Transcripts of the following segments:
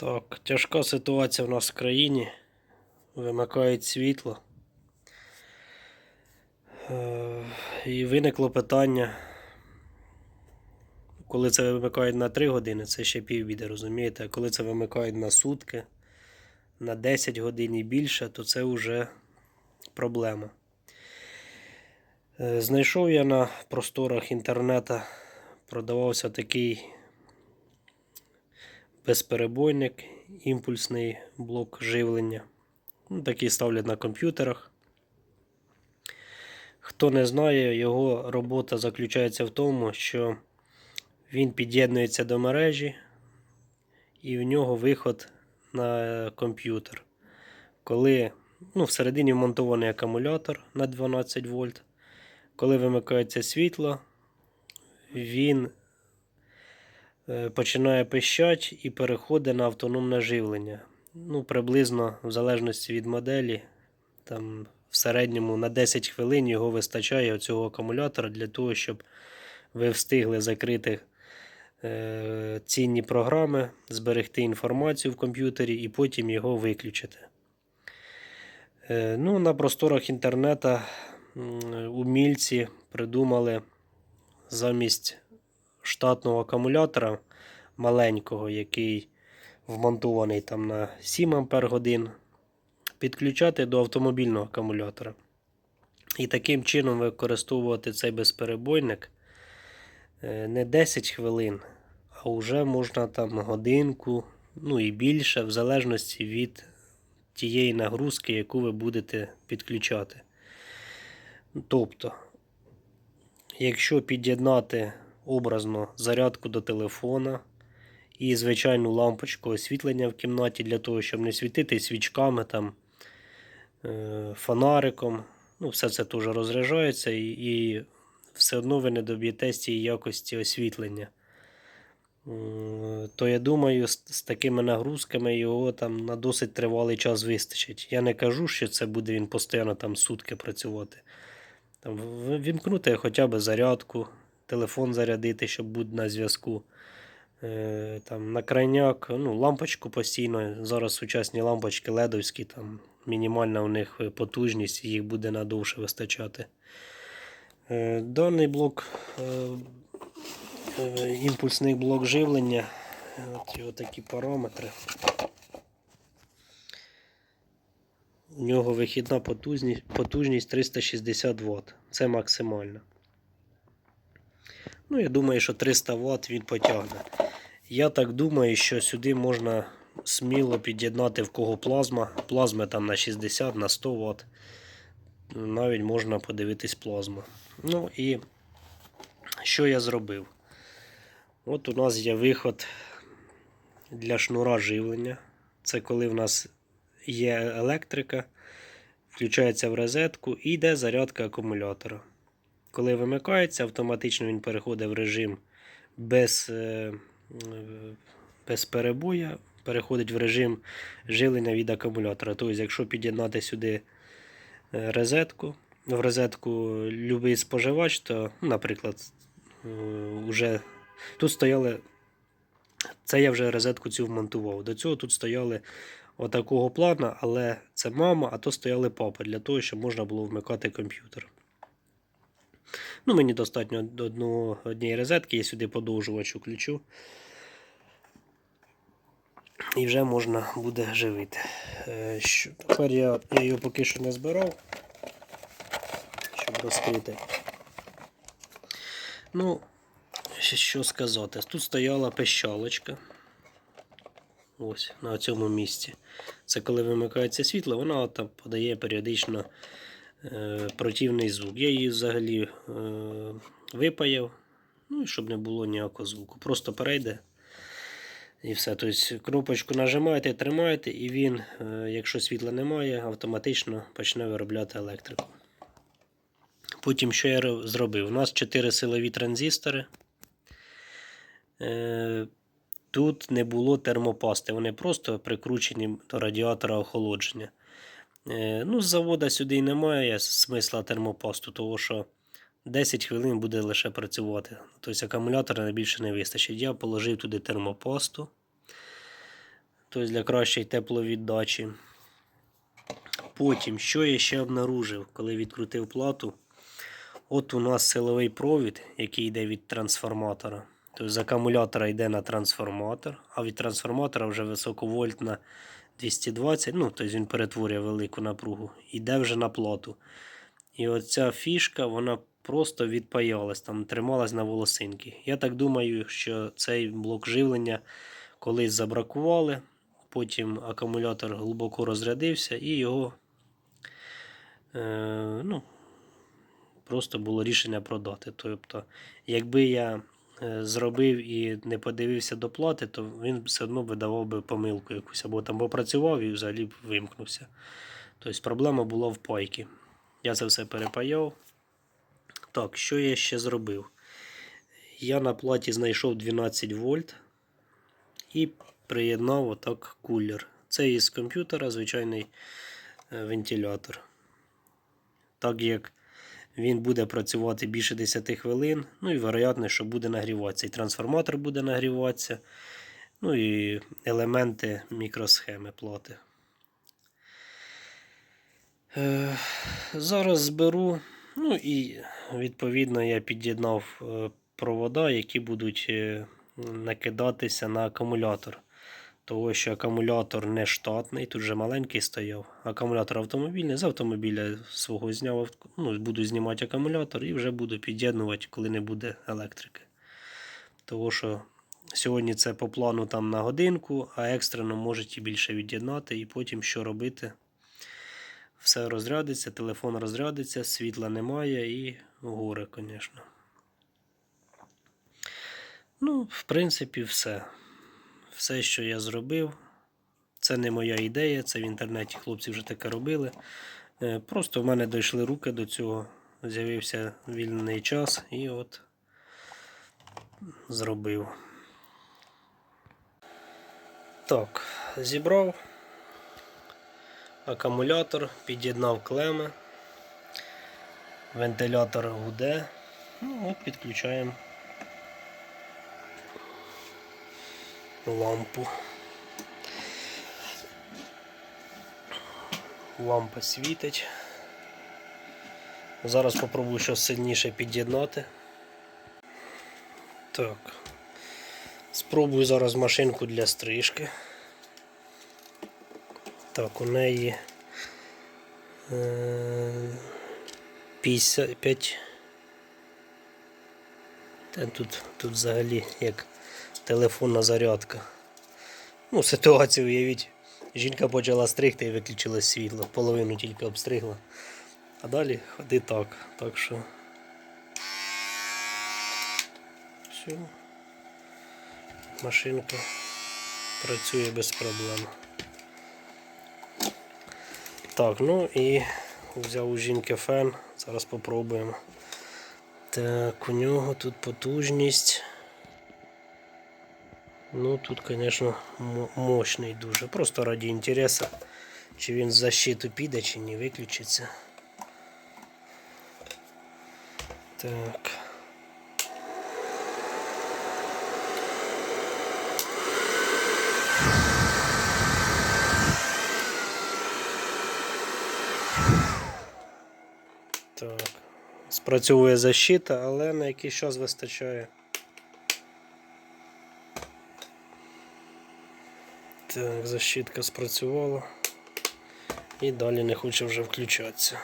Так, тяжка ситуація в нас в країні. Вимикають світло. Е, І виникло питання, коли це вимикають на 3 години, це ще півбіди, розумієте? А коли це вимикають на сутки, на 10 годин і більше, то це вже проблема. Е, Знайшов я на просторах інтернету, продавався такий безперебойник, імпульсний блок живлення. Ну, Такі ставлять на комп'ютерах. Хто не знає, його робота заключається в тому, що він під'єднується до мережі і в нього виход на комп'ютер. Коли ну, всередині вмонтований акумулятор на 12 вольт. Коли вимикається світло, він починає пищать і переходить на автономне живлення. Ну, приблизно, в залежності від моделі, там в середньому на 10 хвилин його вистачає цього акумулятора для того, щоб ви встигли закрити е, цінні програми, зберегти інформацію в комп'ютері і потім його виключити. Е, ну, на просторах інтернету умільці придумали замість штатного акумулятора маленького, який вмонтований там на 7 Ампер годин, підключати до автомобільного акумулятора. І таким чином використовувати цей безперебойник е, не 10 хвилин, а вже можна там годинку, ну і більше, в залежності від тієї нагрузки, яку ви будете підключати. Тобто, якщо під'єднати образно зарядку до телефона і звичайну лампочку освітлення в кімнаті для того, щоб не світити свічками, там, е, фонариком, ну, все це теж розряджається і, все одно ви не доб'єтесь цієї якості освітлення. То я думаю, з, з такими нагрузками його там на досить тривалий час вистачить. Я не кажу, що це буде він постійно там сутки працювати. Там, вімкнути хоча б зарядку, телефон зарядити, щоб бути на зв'язку. Е, там, на крайняк, ну, лампочку постійно. Зараз сучасні лампочки ледовські, там мінімальна у них потужність, їх буде надовше вистачати. Е, даний блок, е, імпульсний блок живлення, от його такі параметри. У нього вихідна потужність, потужність 360 Вт. Це максимально. Ну, я думаю, що 300 Вт він потягне. Я так думаю, що сюди можна сміло під'єднати в кого плазма. Плазми там на 60, на 100 Вт. Навіть можна подивитись плазму. Ну і що я зробив? От у нас є виход для шнура живлення. Це коли в нас є електрика, включається в розетку і йде зарядка акумулятора. Коли вимикається, автоматично він переходить в режим без, е, е, без перебою, переходить в режим живлення від акумулятора. Тобто, якщо під'єднати сюди е, розетку, в розетку любий споживач, то, наприклад, е, уже тут стояли. Це я вже розетку цю вмонтував. До цього тут стояли отакого плана, але це мама, а то стояли папа для того, щоб можна було вмикати комп'ютер. Ну, мені достатньо одного, однієї розетки, я сюди подовжувач включу. І вже можна буде живити. Е, Що, тепер я, я його поки що не збирав, щоб розкрити. Ну, що сказати. Тут стояла пищалочка. Ось на цьому місці. Це коли вимикається світло, вона там подає періодично противний звук. Я її взагалі е, випаяв, ну щоб не було ніякого звуку. Просто перейде і все. Тобто кнопочку нажимаєте, тримаєте, і він, е, якщо світла немає, автоматично почне виробляти електрику. Потім що я зробив? У нас 4 силові транзистори. Е, Тут не було термопасти, вони просто прикручені до радіатора охолодження. Е, Ну, з завода сюди й немає смисла термопасту, тому що 10 хвилин буде лише працювати. Тобто акумулятора більше не вистачить. Я положив туди термопасту. тобто для кращої тепловіддачі. Потім, що я ще обнаружив, коли відкрутив плату. От у нас силовий провід, який йде від трансформатора. Тобто з акумулятора йде на трансформатор, а від трансформатора вже високовольтна 220, ну, тобто він перетворює велику напругу, йде вже на плату. І оця фішка, вона просто відпаялась, там трималась на волосинки. Я так думаю, що цей блок живлення колись забракували, потім акумулятор глибоко розрядився і його е, ну, просто було рішення продати. Тобто, якби я зробив і не подивився до плати, то він все одно видавав би помилку якусь, або там попрацював і взагалі б вимкнувся. Тобто проблема була в пайці. Я це все перепаяв. Так, що я ще зробив? Я на платі знайшов 12 вольт і приєднав отак кулер. Це із комп'ютера звичайний е, вентилятор. Так як він буде працювати більше 10 хвилин, ну і вероятно, що буде нагріватися. І трансформатор буде нагріватися, ну і елементи мікросхеми плати. Е, Зараз зберу. Ну і відповідно я під'єднав е, провода, які будуть е, накидатися на акумулятор. Того, що акумулятор не штатний, тут вже маленький стояв. Акумулятор автомобільний, з автомобіля свого зняв, ну, буду знімати акумулятор і вже буду під'єднувати, коли не буде електрики. Того, що сьогодні це по плану там на годинку, а екстрено можуть і більше від'єднати, і потім що робити все розрядиться, телефон розрядиться, світла немає і горе, звісно. Ну, в принципі, все. Все, що я зробив, це не моя ідея, це в інтернеті хлопці вже таке робили. Е, Просто в мене дійшли руки до цього, з'явився вільний час і от зробив. Так, зібрав акумулятор, під'єднав клеми, вентилятор гуде. Ну, от підключаємо лампу. Лампа світить. Зараз спробую щось сильніше під'єднати. Так. Спробую зараз машинку для стрижки. Так, у неї е, 55. Та тут, тут взагалі як телефонна зарядка. Ну, ситуацію уявіть. Жінка почала стригти і виключила світло. Половину тільки обстригла. А далі ходи так. Так що. Все. Машинка працює без проблем. Так, ну і взяв у жінки фен. Зараз попробуємо. Так, у нього тут потужність. Ну, тут, звісно, мощний дуже. Просто раді інтересу, чи він з защиту піде, чи не виключиться. Так. Так. Спрацьовує защита, але на якийсь час вистачає. Так, защитка спрацювала. І далі не хоче вже включатися.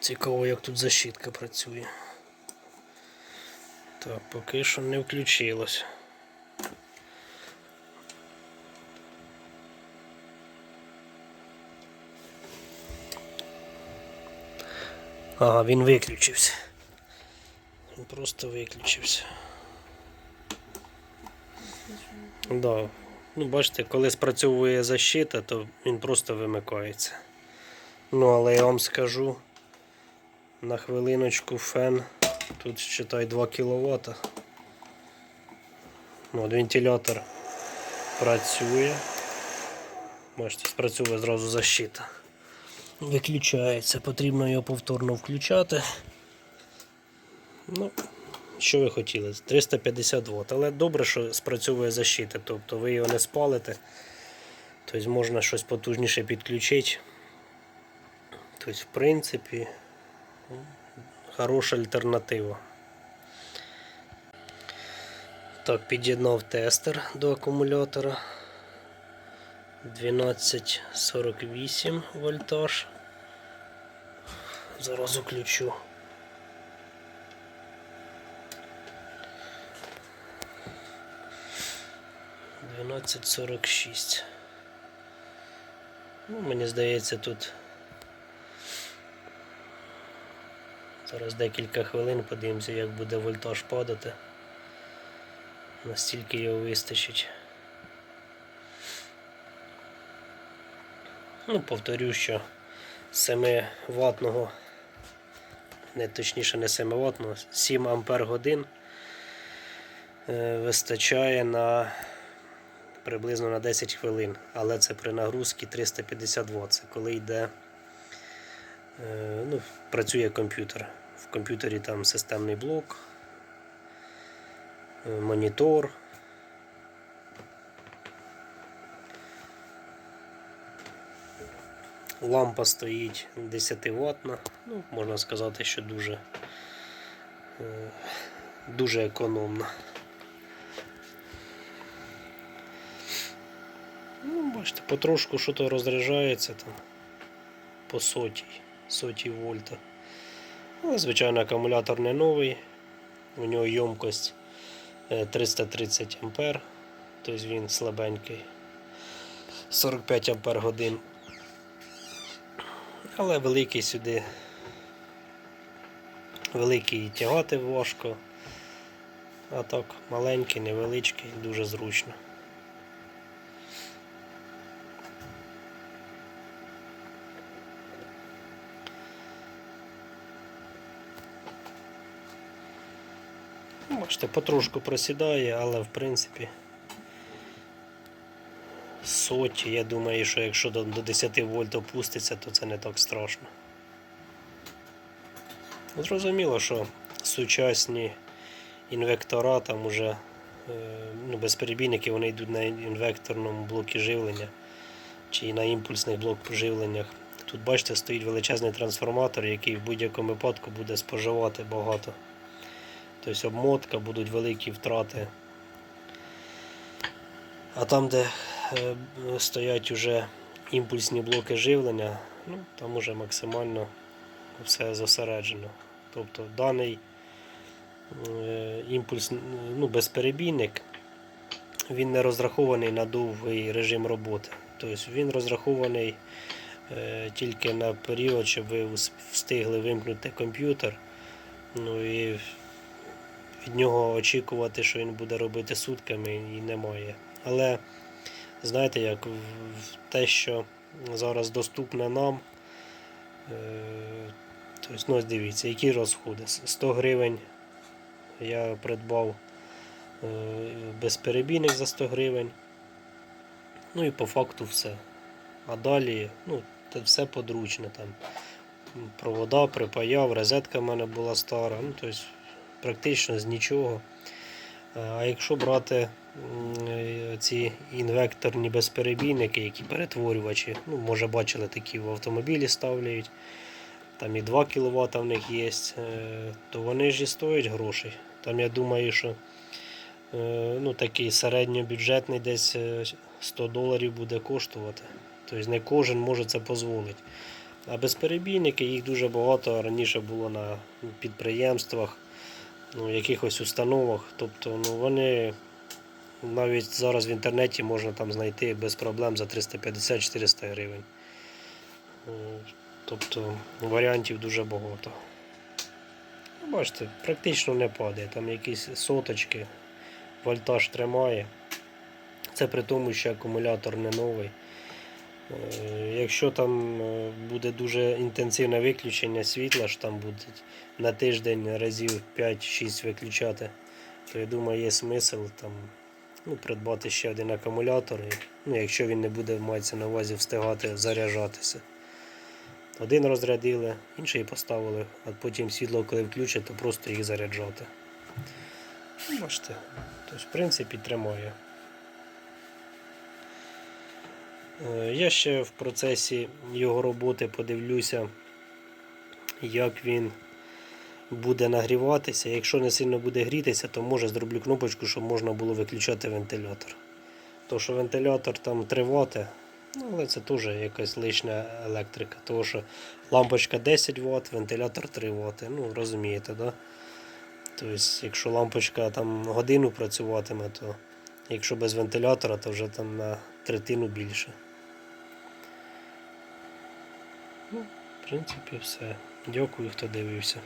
Цікаво, як тут защитка працює. Так, поки що не включилось. Ага, він виключився. Він просто виключився. Да. Ну, бачите, коли спрацьовує защита, то він просто вимикається. Ну, але я вам скажу, на хвилиночку фен тут считай 2 кВт. Ну, от вентилятор працює. Бачите, спрацьовує зразу защита. Виключається, потрібно його повторно включати. Ну, що ви хотіли? 350 Вт. Але добре, що спрацьовує защита, тобто ви його не спалите. Тобто можна щось потужніше підключити. Тобто, в принципі, хороша альтернатива. Так, під'єднав тестер до акумулятора. 1248 вольтаж. Зараз включу. Дванадцять сорок шість. Ну, мені здається, тут зараз декілька хвилин подивимося, як буде вольтаж падати. Настільки його вистачить. Ну, повторю, що 7 ватного, не точніше не 7 ватного, 7 ампер годин е, вистачає на приблизно на 10 хвилин, але це при нагрузці 350 Вт. Це коли йде, е, ну, працює комп'ютер. В комп'ютері там системний блок, е, монітор. Лампа стоїть 10 ватна, ну, можна сказати, що дуже, е, дуже економна. Ну, бачите, потрошку що то розряджається там по сотій, сотій вольта. Але, звичайно, акумулятор не новий, у нього ємкость е, 330 ампер, тобто він слабенький, 45 ампер годин. Але великий сюди, великий тягати важко, а так маленький, невеличкий, дуже зручно. Ну, Бачите, потрошку просідає, але в принципі соті, я думаю, що якщо до, до 10 вольт опуститься, то це не так страшно. Зрозуміло, що сучасні інвектора там уже е, ну, безперебійники вони йдуть на інвекторному блокі живлення чи на імпульсних блоках живленнях. Тут бачите, стоїть величезний трансформатор, який в будь-якому випадку буде споживати багато. Тобто обмотка, будуть великі втрати. А там, де е, стоять уже імпульсні блоки живлення, ну, там уже максимально все зосереджено. Тобто даний е, імпульс, ну, безперебійник, він не розрахований на довгий режим роботи. Тобто він розрахований е, тільки на період, щоб ви встигли вимкнути комп'ютер. Ну і від нього очікувати, що він буде робити сутками, і немає. Але знаєте, як те, що зараз доступне нам, е, тобто, ну, дивіться, які розходи. 100 гривень я придбав е, безперебійник за 100 гривень. Ну і по факту все. А далі, ну, це все подручне там. Провода припаяв, розетка в мене була стара. Ну, тобто, практично з нічого. Е, А якщо брати е, ці інвекторні безперебійники, які перетворювачі, ну, може бачили такі в автомобілі ставляють, там і 2 кВт в них є, е, то вони ж і стоять грошей. Там я думаю, що ну, такий середньобюджетний десь е, 100 доларів буде коштувати. Тобто не кожен може це дозволити. А безперебійники їх дуже багато раніше було на підприємствах, ну, якихось установах. Тобто ну, вони навіть зараз в інтернеті можна там знайти без проблем за 350-400 гривень. Е, Тобто варіантів дуже багато. Ну, Бачите, практично не падає. Там якісь соточки, вольтаж тримає. Це при тому, що акумулятор не новий. Е, Якщо там е, буде дуже інтенсивне виключення світла, що там буде на тиждень разів 5-6 виключати, то я думаю, є смисл там, ну, придбати ще один акумулятор, і, ну, якщо він не буде мається на увазі встигати заряджатися. Один розрядили, інший поставили, а потім світло, коли включать, то просто їх заряджати. Ну, Бачите, тобто, в принципі, тримає. Е, Я ще в процесі його роботи подивлюся, як він буде нагріватися. Якщо не сильно буде грітися, то може зроблю кнопочку, щоб можна було виключати вентилятор. То що вентилятор там 3 Вт, ну, але це теж якась лишня електрика. Тому що лампочка 10 Вт, вентилятор 3 Вт. Ну, розумієте, да? Тобто, якщо лампочка там годину працюватиме, то якщо без вентилятора, то вже там на третину більше. Ну, в принципі, все. Дякую, хто дивився.